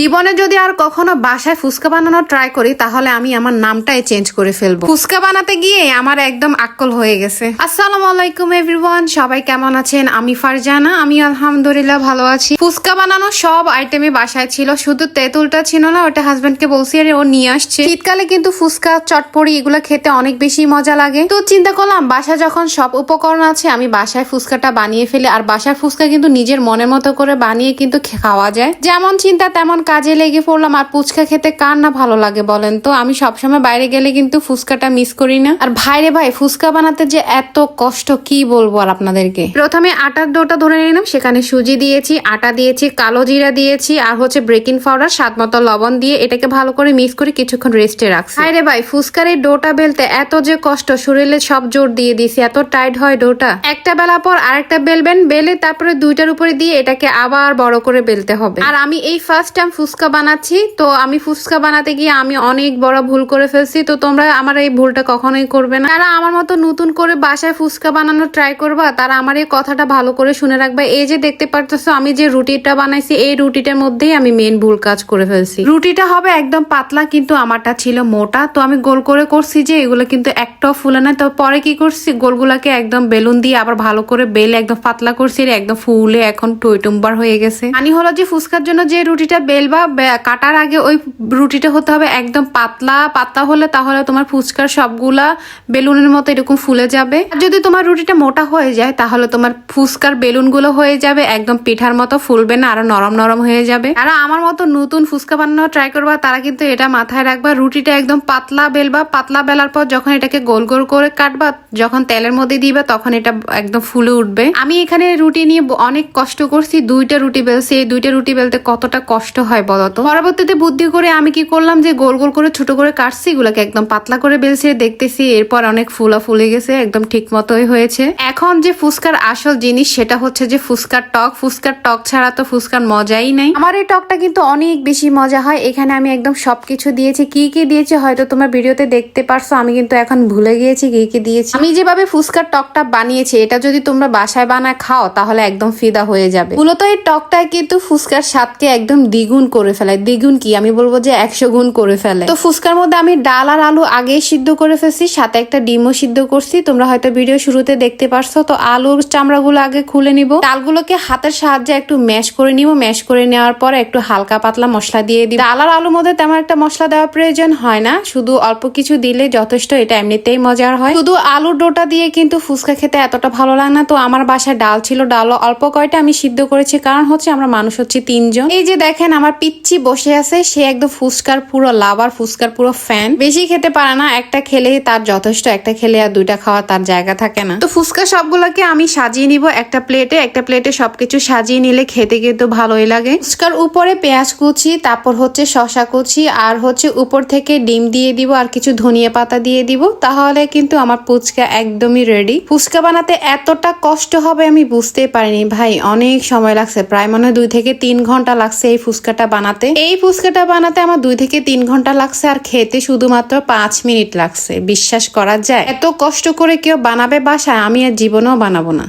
জীবনে যদি আর কখনো বাসায় ফুচকা বানানো ট্রাই করি, তাহলে আমি আমার নামটাই চেঞ্জ করে ফেলব। ফুচকা বানাতে গিয়ে আমার একদম আক্কল হয়ে গেছে। আসসালামু আলাইকুম এভরিওয়ান সবাই কেমন আছেন? আমি ফারজানা, আমি আলহামদুলিল্লাহ ভালো আছি। ফুচকা বানানো সব আইটেমে বাসায় ছিল, শুধু তেঁতুলটা ছিল না, ওটা হাজবেন্ডকে বলছি আরে ও নিয়ে আসছে। শীতকালে কিন্তু ফুচকা চটপড়ি এগুলো খেতে অনেক বেশি মজা লাগে। তো চিন্তা করলাম, বাসায় যখন সব উপকরণ আছে, আমি বাসায় ফুচকাটা বানিয়ে ফেলি। আর বাসায় ফুচকা কিন্তু নিজের মনের মতো করে বানিয়ে কিন্তু খাওয়া যায়। যেমন চিন্তা, তেমন কাজে লেগে পড়লাম, আর ফুচকা খেতে কার না ভালো লাগে বলেন তো? আমি সবসময় বাইরে গেলে কিন্তু ফুচকাটা মিস করি না। আর ভাইরে ভাই, ফুচকা বানাতে যে এত কষ্ট, কি বলব আর আপনাদেরকে? প্রথমে আটার ডোটা ধরে নিলাম, সেখানে সুজি দিয়েছি, আটা দিয়েছি, কালো জিরা দিয়েছি, আর হচ্ছে ব্রেকিং পাউডার স্বাদ মতো লবণ দিয়ে এটাকে ভালো করে মিক্স করে কিছুক্ষণ রেস্টে রাখছি। ভাইরে ভাই, ফুচকার এই ডোটা বেলতে এত যে কষ্ট, শরীরে সব জোর দিয়ে দিছি, এত টাইট হয় ডোটা। একটা বেলা পর আরেকটা বেলবেন, বেলে তারপরে দুইটার উপরে দিয়ে এটাকে আবার বড় করে বেলতে হবে। আর আমি এই ফার্স্ট টাইম ফুচকা বানাচ্ছি। তো আমি ফুচকা বানাতে গিয়ে আমি অনেক বড় ভুল করে ফেলছি। তো তোমরা আমার এই ভুলটা কখনোই করবে না। তারা আমার মতো নতুন করে বাসায় ফুচকা বানানো ট্রাই করবা, তারা আমার এই কথাটা ভালো করে শুনে রাখবে। এই যে দেখতে পারতেছো, আমি যে রুটিটা বানাইছি, এই রুটিটার মধ্যেই আমি মেন ভুল কাজ করে ফেলছি। রুটিটা হবে একদম পাতলা, কিন্তু আমারটা ছিল মোটা। তো আমি গোল করে করছি যে, এগুলো কিন্তু একটাও ফুলে না। তো পরে কি করছি, গোলগুলাকে একদম বেলুন দিয়ে আবার ভালো করে বেলে একদম পাতলা করছি। একদম ফুলে এখন টইটুম্বার হয়ে গেছে। আনি হলো যে, ফুচকার জন্য যে রুটিটা বেলবা বে- কাটার আগে ওই রুটিটা হতে হবে একদম পাতলা পাতলা হলে তাহলে তোমার ফুচকার সবগুলা বেলুনের মতো এরকম ফুলে যাবে। আর যদি তোমার রুটিটা মোটা হয়ে যায়, তাহলে তোমার ফুচকার বেলুনগুলো হয়ে যাবে, একদম পিঠার মতো ফুলবে না, আরও নরম নরম হয়ে যাবে। আর আমার মতো নতুন ফুচকা বানানো ট্রাই করবা, তারা কিন্তু এটা মাথায় রাখবা, রুটিটা একদম পাতলা বেলবা, পাতলা বেলার পর যখন এটাকে গোল গোল করে কাটবা, যখন তেলের মধ্যে দিবা, তখন এটা একদম ফুলে উঠবে। আমি এখানে রুটি নিয়ে অনেক কষ্ট করছি, দুইটা রুটি বেলছি, এই দুইটা রুটি বেলতে কতটা কষ্ট হয় বলতো? পরবর্তীতে বুদ্ধি করে আমি কি করলাম যে গোল গোল করে ছোট করে কাটছি, এগুলোকে একদম পাতলা করে বেলছি, দেখতেছি এরপর অনেক ফুলা ফুলে গেছে, একদম ঠিক মতোই হয়েছে। এখন যে ফুচকার আসল জিনিস সেটা হচ্ছে যে ফুচকার টক ফুচকার টক ছাড়া তো ফুচকার মজাই নাই। আমার এই টকটা কিন্তু অনেক বেশি মজা হয়, এখানে আমি একদম সবকিছু দিয়েছি, কি কি দিয়েছি হয়তো তোমার ভিডিওতে দেখতে পারছ, আমি কিন্তু এখন ভুলে গিয়েছি কি কি দিয়েছি। আমি যেভাবে ফুচকার টকটা বানিয়েছি, এটা যদি তোমরা বাসায় বানায় খাও, তাহলে একদম ফিদা হয়ে যাবে। মূলত এই টকটায় কিন্তু ফুচকার স্বাদকে একদম দ্বিগুণ করে ফেলে। দ্বিগুণ কি? আমি বলব যে একশো গুণ করে ফেলে। তো ফুচকার মধ্যে আমি ডাল আর আলু আগেই সিদ্ধ করে ফেলছি, সাথে একটা ডিমও সিদ্ধ করছি। তোমরা হয়তো ভিডিও শুরুতে দেখতে পারছ, তো আলুর চামড়াগুলো আগে খুলে নিব। ডালগুলোকে হাতের সাহায্যে একটু ম্যাশ করে নিব। ম্যাশ করে নেওয়ার পর একটু হালকা পাতলা মশলা দিয়ে দিব। ডাল আর আলুর মধ্যে তেমন একটা মশলা দেওয়ার প্রয়োজন হয় না। শুধু অল্প কিছু দিলে যথেষ্ট, এটা এমনিতেই মজার হয়। শুধু আলুর ডোটা দিয়ে কিন্তু ফুচকা খেতে এতটা ভালো লাগে না। তো আমার বাসায় ডাল ছিল, ডালও অল্প কয়টা আমি সিদ্ধ করেছি। কারণ হচ্ছে আমরা মানুষ হচ্ছে তিনজন। এই যে দেখেন, আমার পিচ্ছি বসে আছে, সে একদম ফুচকার পুরো লাভার ফুচকার পুরো ফ্যান বেশি খেতে পারে না, একটা খেলে তার যথেষ্ট, একটা খেলে আর দুইটা খাওয়া তার জায়গা থাকে না। তো ফুচকা সবগুলোকে আমি সাজিয়ে নিব একটা প্লেটে একটা প্লেটে সবকিছু সাজিয়ে নিলে খেতে কিন্তু ভালোই লাগে। ফুচকার উপরে পেঁয়াজ কুচি, তারপর হচ্ছে শশা কুচি, আর হচ্ছে উপর থেকে ডিম দিয়ে দিব, আর কিছু ধনিয়া পাতা দিয়ে দিব, তাহলে কিন্তু আমার ফুচকা একদমই রেডি ফুচকা বানাতে এতটা কষ্ট হবে আমি বুঝতে পারিনি, ভাই। অনেক সময় লাগছে, প্রায় মনে দুই থেকে তিন ঘণ্টা লাগছে এই ফুচকাটা বানাতে। এই ফুচকাটা বানাতে আমার দুই থেকে তিন ঘণ্টা লাগছে আর খেতে শুধুমাত্র পাঁচ মিনিট লাগছে। বিশ্বাস করা যায়। এত কষ্ট করে কেউ বানাবে বাসায়, আমি আর জীবনেও বানাবো না।